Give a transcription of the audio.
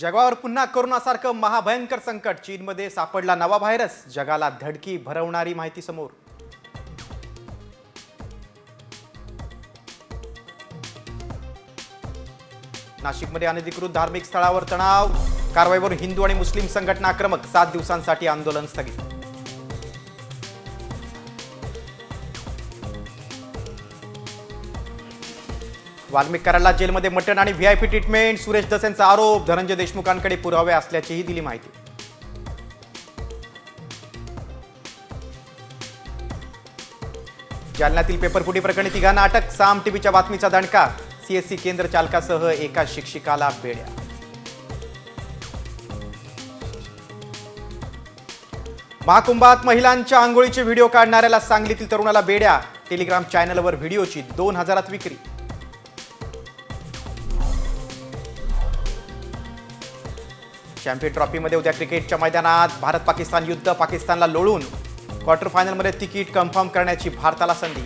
जगावर पुन्हा कोरोनासारखं महाभयंकर संकट. चीनमध्ये सापडला नवा व्हायरस जगाला धडकी भरवणारी माहिती समोर. नाशिकमध्ये अनधिकृत धार्मिक स्थळावर तणाव. कारवाईवर हिंदू आणि मुस्लिम संघटना आक्रमक. सात दिवसांसाठी आंदोलन स्थगित. वाल्मिक जेलमध्ये मटण आणि V I P treatment Suresh दसेंचा आरोप. धनंजय देशमुखांकडे पुरावे असल्याचीही दिली माहिती. जालन्यातील पेपरफुटी प्रकरणी तिघांना अटक. साम टीव्हीच्या बातमीचा दणका. सीएससी केंद्र चालकासह एका शिक्षिकाला बेड्या. महाकुंभात महिलांच्या आंघोळीचे व्हिडिओ काढणाऱ्याला सांगलीतील तरुणाला बेड्या. टेलिग्राम चॅनलवर व्हिडिओची दोन हजारात विक्री. चॅम्पियन ट्रॉफीमध्ये उद्या क्रिकेटच्या मैदानात भारत पाकिस्तान युद्ध पाकिस्तानला लोळून क्वार्टर फायनलमध्ये तिकीट कन्फर्म करण्याची भारताला संधी